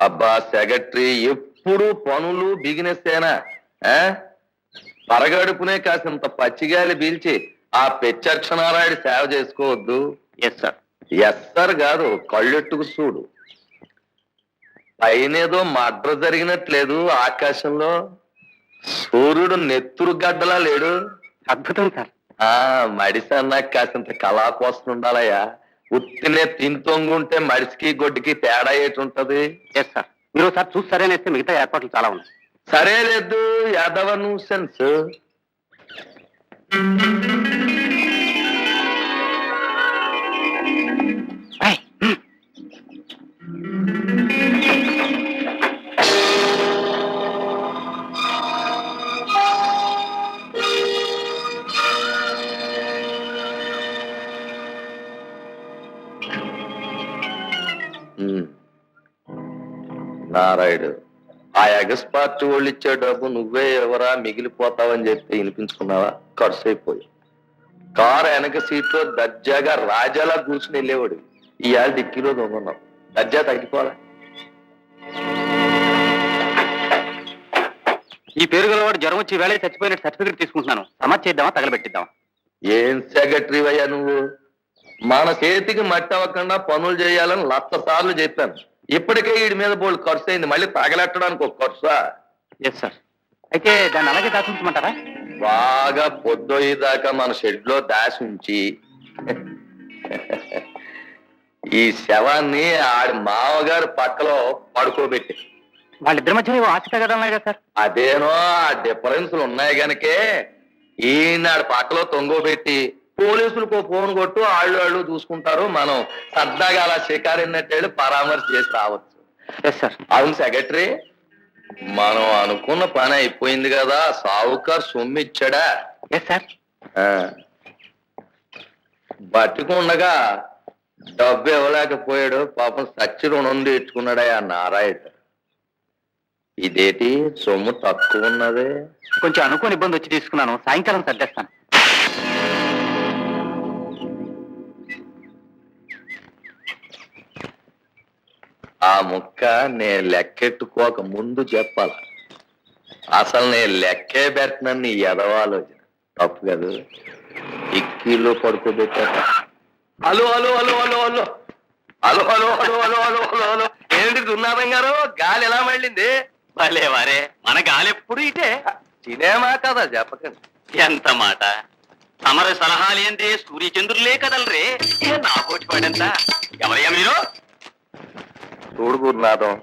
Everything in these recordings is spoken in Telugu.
అబ్బా సెక్రటరీ ఎప్పుడు పనులు బిగినెస్ ఏనా? పరగడుపునే కాసింత పచ్చిగాలి పీల్చి ఆ పెచ్చక్షనారాయుడు సేవ చేసుకోవద్దు. ఎస్ సార్ ఎస్సర్ కాదు కళ్ళెట్టుకు చూడు. పైనేదో మడ్ర జరిగినట్లేదు ఆకాశంలో. సూర్యుడు నెత్తురు గడ్డలా లేడు. అద్భుతం సార్ ఆ మడిసి అన్నాక కాసింత కళా కోసం ఉండాలయ్యా ఉత్తినే తింతొంగుంటే మడిసికి గొడ్డుకి తేడా ఏటి ఉంటది ఎస్ సార్ మీరు ఒకసారి చూసి సరేనేస్తే మిగతా ఏర్పాట్లు చాలా ఉన్నాయి. సరే లేదు యాదవ సెన్స్ పార్టీ వాళ్ళు ఇచ్చే డబ్బు నువ్వే ఎవరా మిగిలిపోతావని చెప్పి వినిపించుకున్నావా? ఖర్చు అయిపోయి కారు వెనక సీట్లో దర్జాగా రాజాలా కూర్చుని వెళ్ళేవాడు. ఇవాళ డిక్కీలో దొంగన్నావు దర్జా తగ్గిపోవాలా? ఈ పేరు గలవాడు జ్వరం వచ్చి వేళ చచ్చిపోయినట్టు సర్టిఫికెట్ తీసుకుంటున్నాను. సమాజ్ చేద్దామా తగలబెట్టిద్దామా? ఏం సెక్రటరీ అయ్యా నువ్వు? మన చేతికి మట్టి అవ్వకుండా పనులు చేయాలని లక్ష సార్లు చెప్పాను. ఇప్పటికే వీడి మీద బోల్డ్ ఖర్చు అయింది. మళ్ళీ తగలెట్టడానికి ఒక ఖర్చా? ఎస్ సార్ అయితే దాన్ని అలాగే దాచుంచమంటారా బాగా పొద్దొయ్యేదాకా మన షెడ్లో దాసి ఉంచి. ఈ శవాన్ని ఆడి మామగారు పక్కలో పడుకోబెట్టి. వాళ్ళిద్దరి మధ్య ఏవో ఆశ తగ్గడం కదా సార్ అదేనో ఆ డిఫరెన్స్లు ఉన్నాయి గనకే. ఈనాడు పక్కలో తొంగోబెట్టి. పోలీసులకు ఫోన్ కొట్టు ఆళ్ళు వాళ్ళు చూసుకుంటారు. మనం సరదాగా అలా షికారినట్టు పరామర్శ చేసి రావచ్చు. అవును సెక్రటరీ మనం అనుకున్న పని అయిపోయింది కదా. సావుకార్ సొమ్ము ఇచ్చాడా సార్. బతికుండగా డబ్బు ఇవ్వలేకపోయాడు. పాపం సచ్చి రుణం తీర్చుకున్నాడా ఆ నారాయణ. ఇదేటి సొమ్ము తక్కువ ఉన్నది? కొంచెం అనుకోని ఇబ్బంది వచ్చి తీసుకున్నాను. సాయంకాలం సర్దేస్తాను. ఆ ముక్క నేను లెక్కెట్టుకోక ముందు చెప్పాల? అసలు నేను లెక్కే పెట్టనని నీ ఎదవాలోచన తప్పు కదా. ఇక్కీలో పడుకోబెట్టాక hello hello hello hello hello. Hello hello hello hello hello hello hello. ఏంటి దున్నారం గారు? గాలి ఎలా మళ్ళింది? భలే వారే. మన గాలి ఎప్పుడు ఇటే? సినిమా కదా చెప్పకండి. ఎంత మాట? తమరి సలహాలేందే? సూర్యచంద్రులే కదలరే. ఏ నా కోటి పడంత. ఎవరయ్యా మీరు? చూడు గురునాథం.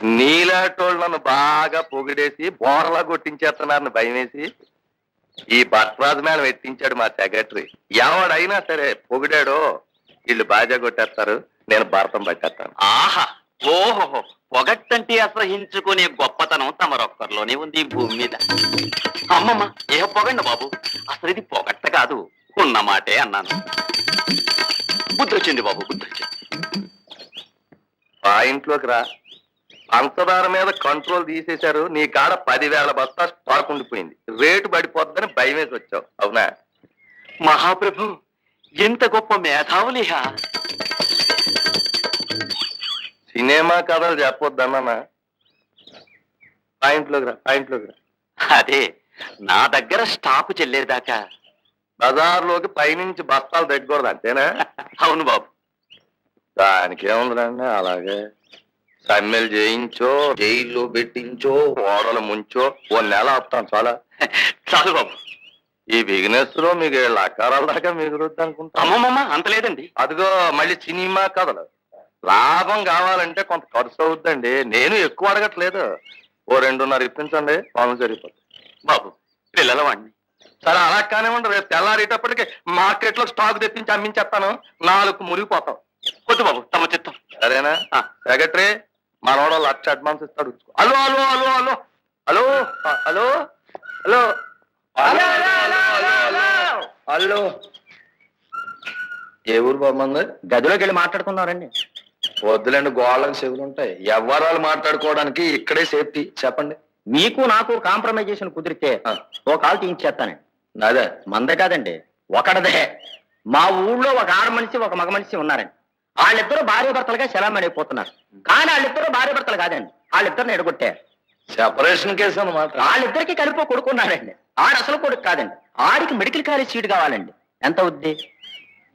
నీలాటోళ్ళు నన్ను బాగా పొగిడేసి బోరలా కొట్టించేస్తున్నారని భయమేసి ఈ భట్రాజు మేడం ఎత్తించాడు మా సెక్రటరీ. ఎవడైనా సరే పొగిడాడో వీళ్ళు బాజా కొట్టేస్తారు నేను భారతం పట్టేస్తాను. ఆహా! ఓహో పొగట్టంటే అసహించుకునే గొప్పతనం తమరొక్కరిలోనే ఉంది ఈ భూమి మీద. అమ్మమ్మ ఏ పొగండి బాబు? అసలు ఇది పొగట్ట కాదు ఉన్న మాటే అన్నాను. బుద్ధి వచ్చింది బాబు బుద్ధి వచ్చింది ఆ ఇంట్లోకి రా. పంచదార మీద కంట్రోల్ తీసేశారు. నీ కాడ పదివేల బస్తా స్టాక్ ఉండిపోయింది. రేటు పడిపోద్దని భయం వేసి వచ్చావు. అవునా? మహాప్రభు ఎంత గొప్ప మేధావులిహా సినిమా కథలు చెప్పొద్దన్నా ఆ ఇంట్లోకి రా ఆ ఇంట్లోకి రా. అదే నా దగ్గర స్టాకు చెల్లేదాకా. బజార్లోకి పైనుంచి బస్తాలు తెగ్గకూడదు అంతేనా? అవును బాబు. దానికి ఏముందండి అలాగే సమ్మెలు చేయించో జైల్లో పెట్టించో ఓడలు ముంచో ఓ నెల ఆపుతాను చాలా. చాలు బాబు. ఈ బిజినెస్లో మీకు ఏళ్ళ అకారాల దాకా మిగులుద్ది అనుకుంటా అమ్మమ్మమ్మ అంత లేదండి. అదిగో మళ్ళీ సినిమా కథలు. లాభం కావాలంటే కొంత ఖర్చు అవుద్దండి. నేను ఎక్కువ అడగట్లేదు. ఓ రెండున్నర ఇప్పించండి పనులు సరిపోతుంది. బాబు పిల్లల వాడిని. సరే అలా కానివ్వండి రేపు తెల్లారేటప్పటికి మార్కెట్లో స్టాక్ తెప్పించి అమ్మించేస్తాను. నాలుగు మురిగిపోతాం. వద్దు బాబు తమ చిత్తం. సరేనా. సెక్రటరీ మనోడు లక్ష అడ్వాన్స్ ఇస్తాడు. Hello hello hello hello. Hello hello. Hello. Hello ఏ ఊరు బాగుంది గదిలోకి వెళ్ళి మాట్లాడుకున్నారండి వద్దులేండి గోళ్ళకి చెవులు ఉంటాయి. ఎవరాలు మాట్లాడుకోవడానికి ఇక్కడే సేఫ్టీ. చెప్పండి. మీకు నాకు కాంప్రమైజేషన్ కుదిరితే ఓ కాల్ తీయించేస్తానండి. నాదే. మందే కాదండి ఒకడదే మా ఊళ్ళో ఒక ఆడ మనిషి ఒక మగ మనిషి ఉన్నారండి. వాళ్ళిద్దరూ భార్య భర్తలుగా సెలమణిపోతున్నారు కానీ వాళ్ళిద్దరూ భార్య భర్తలు కాదండి. వాళ్ళిద్దరిని ఎడగొట్టారు సెపరేషన్ కేసు అన్నమాట. వాళ్ళిద్దరికి కలిపి కొడుకున్నాడండి ఆడు అసలు కొడుకు కాదండి. ఆడికి మెడికల్ కాలేజ్ సీట్ కావాలండి. ఎంత అవుద్ది?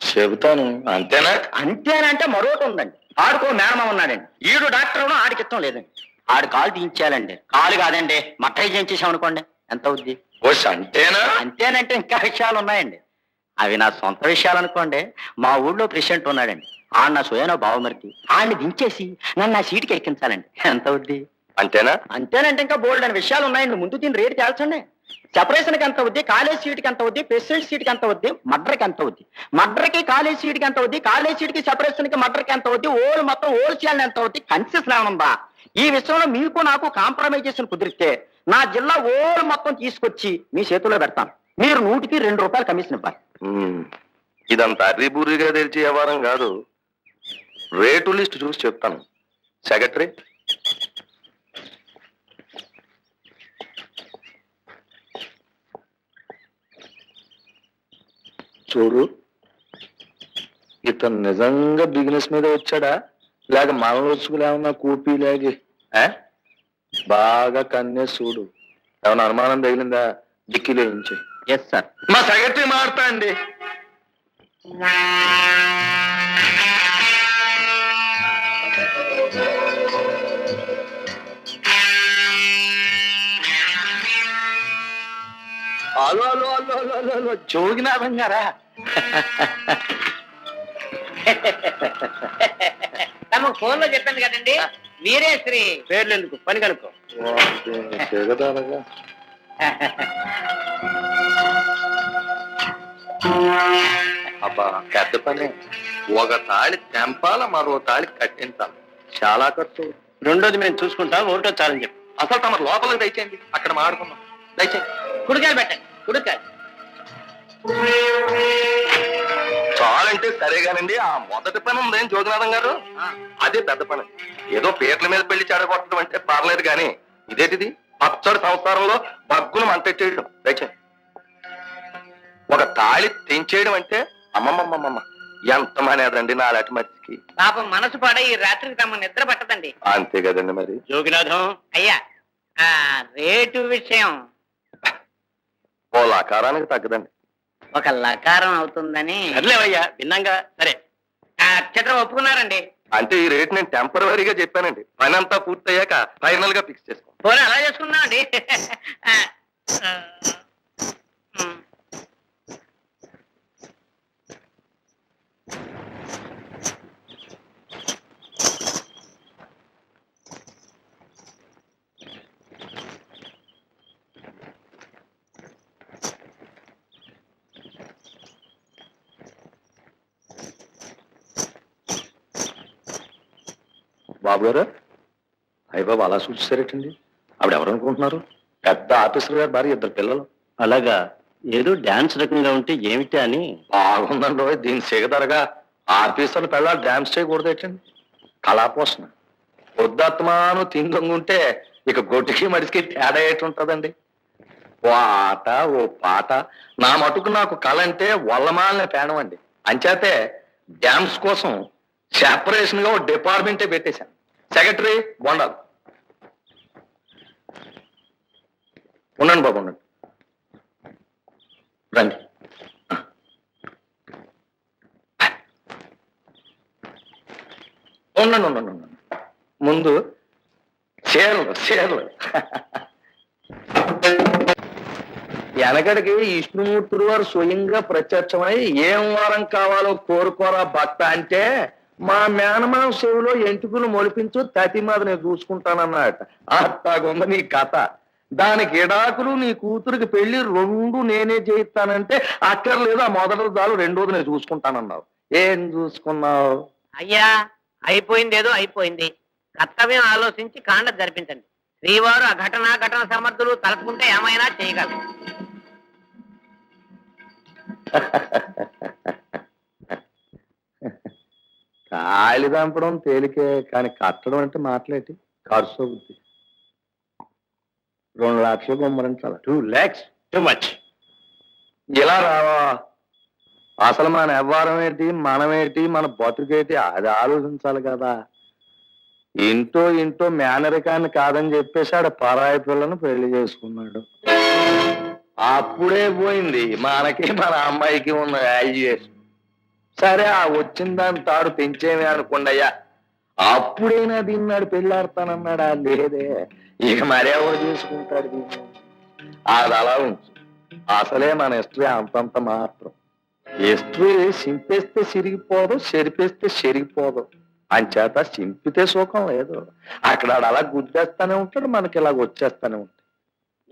చెబుతాను. అంతేనా? అంతేనంటే మరొకటి ఉందండి. ఆడుకో మేనమా ఉన్నాడండి. ఈడు డాక్టర్ ఆడికి ఇష్టం లేదండి. ఆడు కాలు తీయించాలండి. కాలు కాదండి. మట్టై చేయించేసాం అనుకోండి. ఎంత అవుద్ది? అంతేనా అంతేనంటే ఇంకా విషయాలు ఉన్నాయండి. అవి నా సొంత విషయాలు అనుకోండి. మా ఊళ్ళో ప్రెసిడెంట్ ఉన్నాడండి. ఆడు నా సోయనో బావమరిది ఆడిని దించేసి నన్ను నా సీటుకి ఎక్కించాలండి. ఎంత అవుద్ది అంతేనా? అంతేనంటే ఇంకా బోల్డ్ అని విషయాలు ఉన్నాయండి ముందు దీని రేటు తేల్చండి. సెపరేషన్కి ఎంత అవుద్ది కాలేజ్ సీట్కి ఎంత అవుద్ది ప్రెసిడెంట్ సీట్కి ఎంత అవుద్ది మర్డర్కి ఎంత అవుద్ది మర్డర్కి కాలేజ్ సీట్కి ఎంత అవుద్ది కాలేజ్ సీట్కి సెపరేషన్కి మర్డర్కి ఎంత అవుద్ది ఓల్ మొత్తం ఓల్ చేయాలని ఎంత అవుద్ది కన్సెషన్ ఏమనుందా ఈ విషయంలో మీకు నాకు కాంప్రమైజేషన్ కుదిరితే నా జిల్లా ఓల్ మొత్తం తీసుకొచ్చి మీ చేతిలో పెడతాను. మీరు నూటికి రెండు రూపాయలు కమిషన్ ఇవ్వాలి. ఇదంతా అర్రిబుర్రిగా తెలిసే వ్యవహారం కాదు. రేటు లిస్ట్ చూసి చెప్తాను. సెక్రటరీ? చూడు ఇతను నిజంగా బిజినెస్ మీద వచ్చాడా? లేక మన వచ్చుకులు ఏమన్నా కూపీ లేగి? బాగా కన్నే చూడు. ఏమన్నా అనుమానం తగిలిందా డిక్కీలో నుంచి? ఎస్ సార్ మా సెక్రటరీ మారుతా అండి జోగినాథం గారా? తమ ఫోన్లో చెప్పాను కదండి మీరే శ్రీ. పేర్లు ఎందుకు పని కనుక్కో. జగదానగా. అబ్బా పెద్ద పని. ఒక తాళి తెంపాల మరో తాళి కట్టించాలి? చాలా ఖర్చు. రెండోది మేము చూసుకుంటాం ఒకటో చాలని చెప్పు. అసలు తమ లోపలికి దయచేయండి. అక్కడ మాడుకుందాం దయచేయండి. కుడికాయలు పెట్టండి కుడికాయలు. చాలంటే సరేగానండి ఆ మొదటి పని ఉందేం జోగినాథం గారు. అదే పెద్ద పని. ఏదో పేర్ల మీద పెళ్ళి చెడగొట్టడం అంటే పర్లేదు కానీ ఇదేంటిది? పచ్చడి సంసారంలో బగ్గును మంటెట్టేయడం దయచేయండి. ఒక తాళి తెంచేయడం అంటే అమ్మమ్మమ్మమ్మ ఎంత మానేదండి నా అలాంటి మనిషికి? పాపం మనసు పాడ ఈ రాత్రికి తమ నిద్ర పట్టదండి. అంతే కదండి మరి. జోగినాథం. అయ్యా ఆ రేటు విషయం. ఓ తగ్గదండి. ఒక లకారం అవుతుందని. సర్లేవయ్యా విన్నాగా. సరే. ఆ చిత్రం ఒప్పుకున్నారండి. అంటే ఈ రేట్ నేను టెంపరీగా చెప్పానండి. పని అంతా పూర్తయ్యాక ఫైనల్గా ఫిక్స్ చేసుకో. పోనీ అలా చేసుకుందాం అండి బాబు గారు? అయ్య బాబు అలా చూసారేటండి ఆవిడ ఎవరు అనుకుంటున్నారు? పెద్ద ఆఫీసర్ గారు భార్య ఇద్దరు పిల్లలు. అలాగా ఏదో డాన్స్ రకంగా ఉంటే ఏమిటి అని? బాగుందండి దీని సిగదరగా ఆఫీసర్లు పిల్లలు డ్యాన్స్ చేయకూడదు ఏంటండి? కళాపోషణ పొద్దుత్మాను తిందొంగుంటే ఇక గొడ్డుకి మడిసికి తేడా ఉంటుందండి? ఓ ఆట ఓ పాట. నా మటుకు నాకు కళ అంటే వల్లమాలిన పేణం అండి అంచేతే డ్యాన్స్ కోసం సెపరేషన్గా ఒక డిపార్ట్మెంటే పెట్టేశాను. సెక్రటరీ బొండాలి. ఉండండి బాబు ఉండండి. రండి. ఉండండి ఉండండి ఉండండి. ముందు చీరలు చీరలు. వెనకడికి విష్ణుమూర్తులు వారు స్వయంగా ప్రత్యక్షమై ఏం వారం కావాలో కోరుకోరా భక్త అంటే మా మేనమామ చెవిలో ఎంటుకులు మొలిపించు తతి మీద నేను చూసుకుంటానన్నట అట్టాగుంది నీ కథ. దానికి ఇడాకులు నీ కూతురికి పెళ్ళి రెండు నేనే చేయిస్తానంటే అక్కర్లేదు? ఆ మొదటి దాలు రెండోది నేను చూసుకుంటానన్నావు. ఏం చూసుకున్నావు? అయ్యా అయిపోయింది ఏదో అయిపోయింది. కర్తవ్యం ఆలోచించి కాండ జరిపించండి. శ్రీవారు ఆ ఘటన ఘటన సమర్థులు తలుచుకుంటే ఏమైనా చేయగలరు. తాళి దంపడం తేలికే కానీ కట్టడం అంటే మాట్లాడి ఖర్చు అవుద్ది. రెండు లక్షలు గుమ్మరించాలి టూ ల్యాక్స్ టూ మచ్. ఇలా రావా? అసలు మన వ్యవహారం ఏంటి? మనం ఏంటి? మన బతుకేటి అది ఆలోచించాలి కదా. ఇంటో ఇంటో మేనరికాన్ని కాదని చెప్పేసి ఆడ పరాయి పిల్లను పెళ్ళి చేసుకున్నాడు. అప్పుడే పోయింది. మనకి మన అమ్మాయికి ఉన్న వాల్యుయేషన్ సరే ఆ వచ్చిందాన్ని తాడు పెంచేమే అనుకోండయ్యా అప్పుడైనా దీన్నాడు పెళ్ళాడతానన్నాడా? లేదే. ఇక మరెవరు చేసుకుంటాడు దీన్ని అది అలా ఉంచు. అసలే మన హిస్టరీ అంతంత మాత్రం. హిస్టరీ సింపేస్తే సిరిగిపోదు చెరిపేస్తే చెరిగిపోదు. అంచేత సింపితే సుఖం లేదు. అక్కడ అలా గుద్దేస్తానే ఉంటాడు మనకి ఇలాగ వచ్చేస్తానే ఉంటాడు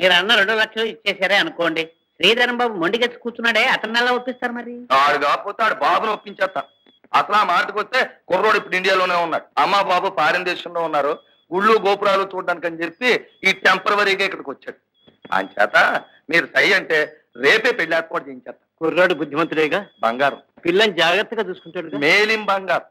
మీరు అన్న రెండు లక్షలు ఇచ్చేసారే అనుకోండి. శ్రీధరం బాబు మొండికెచ్చి కూర్చున్నాడే అతన్ని ఎలా ఒప్పిస్తారు మరి? ఆడు కాకపోతే ఆడు బాబును ఒప్పించేస్తా. అసలు ఆ మాటకు వస్తే కుర్రోడు ఇప్పుడు ఇండియాలోనే ఉన్నాడు. అమ్మ బాబు ఫారిన్ దేశంలో ఉన్నారు. గుళ్ళు గోపురాలు చూడడానికి అని చెప్పి ఈ టెంపరవరీగా ఇక్కడికి వచ్చాడు. అంచేత మీరు సై అంటే రేపే పెళ్ళి ఏర్పాటు చేయించేస్తా. కుర్రాడు బుద్ధిమంతుడేగా? బంగారం. పిల్లని జాగ్రత్తగా చూసుకుంటాడు మేలిం బంగారం.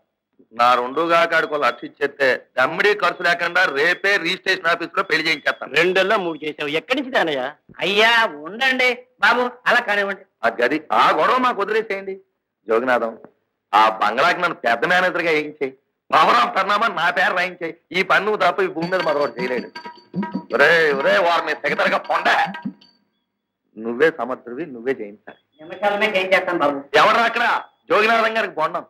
నా రెండు కాకాడికి లక్ష ఇచ్చేస్తే దమ్మిడి ఖర్చు లేకుండా రేపే రిజిస్ట్రేషన్ ఆఫీస్లో పెళ్ళి చేయించేస్తాను. రెండల్లా మూడు చేసావు. ఎక్కడి నుంచి దానయ్యా అయ్యా ఉండండి. బాబు అలా కానివ్వండి. ఆ గది ఆ గొడవ మాకు వదిలేసేయండి. జోగినాథం ఆ బంగ్లాకి నన్ను పెద్ద మేనేజర్గా వేయించేయి. మహరాం పరిణామా నా పేరు రాయించాయి. ఈ పని నువ్వు తప్ప ఈ భూమి మీద మరొకటి చేయలేడు. ఒరే ఒరే వారు మీ తెగతరగా పొండ. నువ్వే సమర్థుడివి నువ్వే చేయించాలి నిమిషాలనే ఏం చేస్తాను బాబు. ఎవరు అక్కడ? జోగినాథం గారికి బొండం.